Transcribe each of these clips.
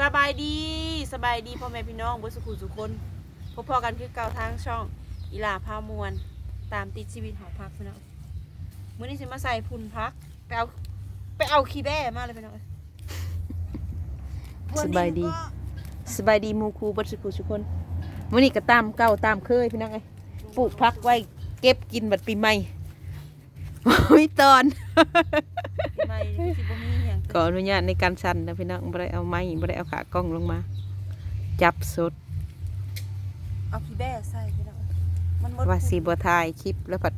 สบายดีสบายดีพ่อแม่พี่น้องบุสุขุสุคนพบพอกันคือเก่าทางช่องอีหลาพามวลตามติดชีวิตหอพักพี่น้องมื้อนี้สิมาใส่พุ่นพักไปเอาไปเอาขี้แบ้มาเลยพี่น้องสบายดี สบายดีหมูครูบัดสุขุทุกคนมื้อนี้ก็ตามเก่าตามเคยพี่น้องเอ้ยปลูกพักไว้เก็บกินบัดปีใหม่โอ้ยตอน ปีใหม่นี่คือสิบ่มีหยังขออนุญาตในการสั่นนะพี่น้องบ่ได้เอาไม้บ่ได้เอาขากล้องลงมา จับสดเอาขี้แบ้ใส่พี่น้องมันหมดว่าสีบัวทายคลิปแล้วผัด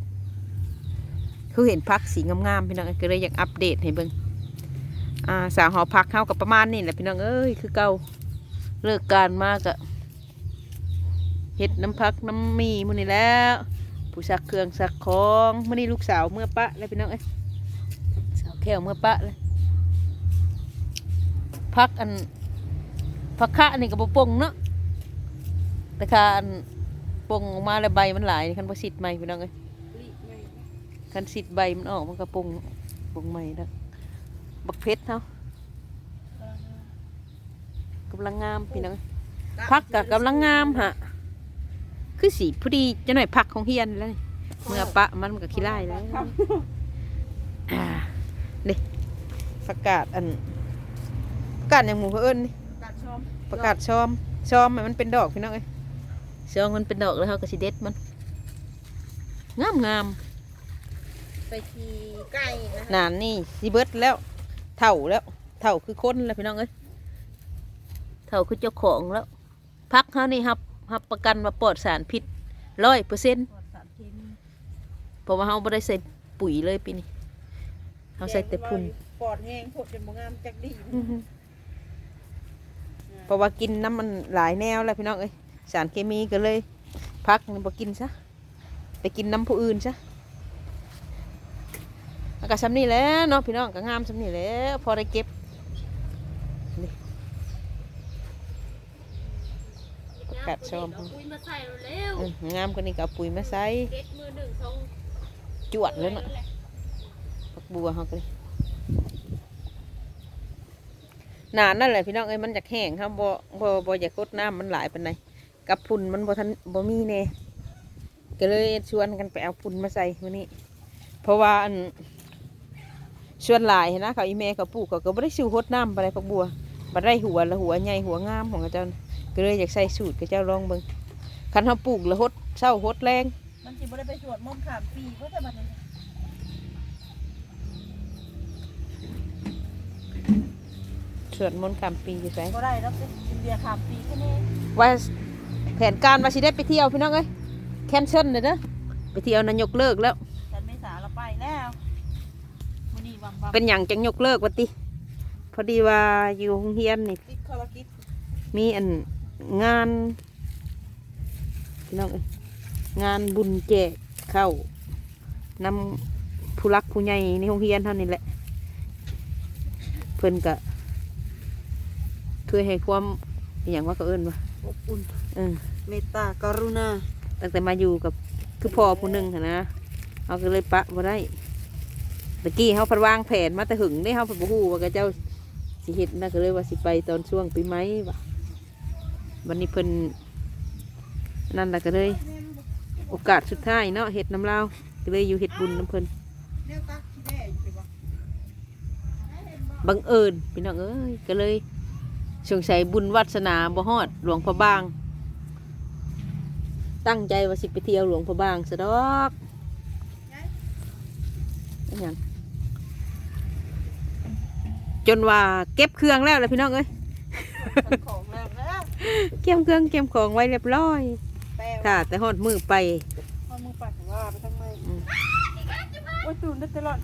คือเห็นพักสีงามๆพี่น้องก็เลยอยากอัปเดตให้เบิ่งอ่าสาวหอพักเข้ากับประมาณนี้แหละพี่น้องเอ้ยคือเก่าเลิกการมากอะเฮ็ดน้ำพักน้ำมีมื้อนี้แล้ว ผู้ซักเครื่องซักของมื้อนี้ลูกสาวเมื่อปะแล้วพี่น้องเอ้ย สาวเมื่อปะเลยพักอันพักคะนี่ก็บ่ปงเนาะแต่ค่ะอันปงออกมาแล้วใบมันหลายคันบ่สิทธิ์ใหม่พี่น้องเอ้ยคันสิทธิ์ใบมันออกมันก็ปงปงใหม่แล้วบักเพชรเนาะกำลังงามพี่น้องเอ้ยพักกับกำลังงามฮะคือสีพอดีจะหน่อยพักของเฮียนแล้วเมื่อปะมันมันก็ขี้ไล่แล้ว อ่านี่ประกาศอันประกาศอย่างหมู่เขาเอิ้นนี่กัดชมประกาศชอมชอมให้มันเป็นดอกพี่น้องเอ้ยชอมมันเป็นดอกแล้วเขาก็สิเด็ดมันงามงามไปขี่ไก่นะๆนานนี่สิเบิดแล้ว เท่าแล้ว เท่าคือคนแล้วพี่น้องเอ้ยเท่าคือเจ้าของแล้วพักเขานี่ครับรับประกันมาปลอดสารพิษร้อยเปอร์เซ็นต์ปลอดสารเคมีเพราะว่าเขาไม่ได้ใส่ปุ๋ยเลยปีนี้ เขาใส่แต่พุ่นปอดแห้งโคตรจนบ่งามจักดีเพราะว่ากินน้ำมันหลายแนวแล้วพี่น้องเอ้ยสารเคมีก็เลย พักบ่กินซะไปกินน้ำผู้อื่นซะอากาศซ้ำนี่แหล้วเนาะพี่น้องก็งามซ้ำนี่แหล้วพอได้เก็บนี่ประกาศชมเอาปุ๋ยมาใส่เร็วอืมงามกว่านี้ก็เอาปุ๋ยมาใส่เด็ดมือหนึ่งสองจวดเลยเนาะผัก บัวเขาก็เลยนานนั่นแหละพี่น้องเอ้ยมันอยากแห้งครับบ่บ่บ่อยากกดน้ำมันหลายปานใดกับพุ่นมันบ่ทันบ่มีแน่ก็เลยชวนกันไปเอาพุ่นมาใส่มื้อนี้ เพราะว่าอันชวนหลายนะเขาอีแม่เขาปลูกเขาก็บ่ได้สูหดน้ำปานใดผักบัวบ่ได้หัวละหัวใหญ่หัวงามของเขาจ้าก็เลยอยากใส่สูตรกับเจ้าลองเบิ่งคันเฮาปลูกแล้วหดเช้าหดแรง มันสิบ่ได้ไปสวดมนต์ขามปีเพราะแต่บัดนี้ สวดมนต์ข้ามปีอยู่ไสบ่ได้แล้วเป็นอินเดียข้ามปีแค่นี้ว่าแผนการว่าสิได้ไปเที่ยวพี่น้องเอ้ยแคนเซิลเลยเด้อไปเที่ยวนายกเลิกแล้ว ฉันไม่สาเราไปแล้วมื้อนี้วังวังเป็นอย่างจังยกเลิกวัติ พอดีว่าอยู่โรงเรียนนี่ติดภารกิจมีอันงานพี่น้องเอ้ยงานบุญแจกเข้าวนำผู้รักผู้ใหญ่ในโรงเรียนเท่านี้แหละ เพิ่นกะ ช่วยให้ความอหย่างว่าก็เอิ้นว่าอบอุ่นเออ เมตตากรุณาตั้งแต่มาอยู่กับคือพ่อผู้หนึ่งหั้นนะเขาก็เลยปะบ่ได้ตะกี้เขาพัดวางแผนมาแต่หึงได้เขาพัดบูฮูว่ากับเจ้าสิเฮ็ดนะก็เลยว่าสิไปตอนช่วงปีใหม่ว่ะวันนี้เพิ่นนั่นแหละก็เลย โอกาสสุดท้ายเนาะเฮ็ดน้ำลาวก็เลยอยู่เฮ็ดบุญน้ำเพิ่นแนวตาขี้แม่อยู่ไปบ่บังเอิญพี่น้องเอ้ยก็เลย สงสัยบุญวัสนาบ่ฮอดหลวงพ่อบาง ตั้งใจว่าสิไปเที่ยวหลวงพ่อบางซะดอกอิหยังจนว่าเก็บเครื่องแล้วแหละพี่น้องเอ้ยทั้งของแล้วแล้วเก็บเครื่องเก็บของไว้เรียบร้อยแต่ถ้าแต่ฮอดมือไปว่ามึงปัดว่าไปทางไหนอืมโอ้ยตื่นได้ตลอด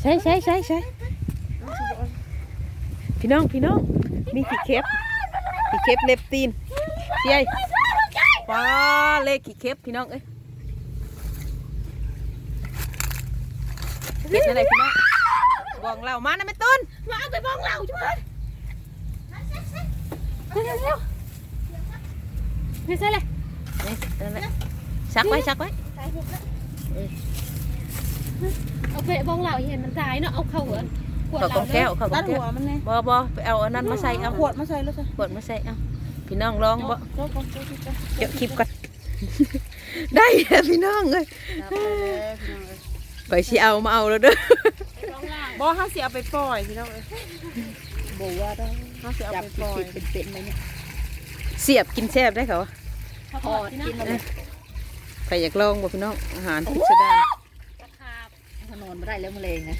ใช่ใช่ใช่ใช่ พี่น้องพี่น้องมีขี้เข็บขี้เข็บเล็บตีนเจ้ยว้าเลขขี้เข็บพี่น้องเอ้ยเก็บอะไรพี่น้องบองเรามานะแม่ต้นมาเอาไปบ้องเราจุ๊บเร็วเร็วไม่ใช่เลยนี่นั่นแหละชักไว้ชักไว้ใช่พวกนั้นเอาไปบ้องเราเห็นมันตายเนาะเอาเข้าเหรอขวด เขากองแก้วเขากตัอดงแก้หัววมันไงบ่บ่ไปเอาอันนั้นมาใส่เอาขวดมาใส่แล้วใส่ขวดมาใส่เอาพี่น้องลองบ่โจ๊กโจ๊กโจ๊กโจ๊กเดี๋ยวคลิปก่อนได้แล้วพี่น้องเอ้ยนับไปแล้วพี่น้องเอ้ยไปสิเอามาเอาแล้วเด้อร้องล่างบ่เฮาสิเอาไปปล่อยพี่น้องเอ้ยบอกว่าได้เฮาสิเอาจับไปผิปล่อยดเป็นเป็นไหมเนี่ยเสียบกินแซ่บได้เขาเขาพทออดกิที่นนะมาเลยใครอยากลองบ่พี่น้องอาหารพิสดารตะขาบถ้า นอนไม่ได้แล้วมะเร็งนะ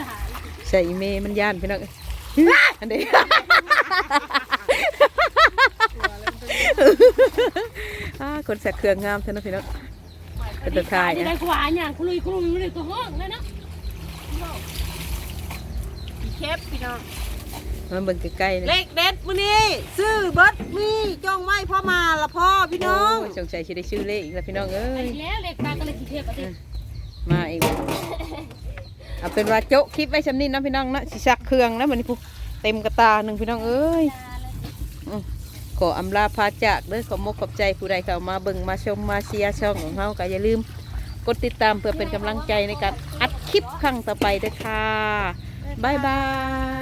สายใส่อีเมมันย่านพี่น้องเอ้ยอันนี้อ่าคนแสกเครื่องงามเท่านั้นพี่น้องเป็นตะทายจะอะได้ขวาอย่างคุยคุยอยู่ในตัวห้องแล้วเนาะเคปพี่น้องมาเบิ่งใกล้ๆนี่เลขเด็ดมื้อนี้ซื้อเบิดมีจ้องไม้พ่อมาละพ่อพี่น้องโยสงสัยสิได้ชื่อเลขอีกแล้วพี่น้องเอ้อันยนี้แล้วเล็กปลาก็เลยขี้เทพอะดิ มาอีกแล้วเอาเป็นว่าโจ๊ะคลิปไว้ชำนี้นะพี่น้องนะสิซักเครื่องแล้วมันนี่ปุ๊เต็มกระตาหนึ่งพี่น้องเอ้ยขออำลาพาจากเด้อขอมกขอบใจผู้ใดเข้ามาเบิ่งมาชมมาเชียร์ช่องของเฮาก็อย่าลืม กดติดตามเพื่อเป็นกำลังใจในการอัดคลิปครั้งต่อไปเด้อค่ะบ๊ายบาย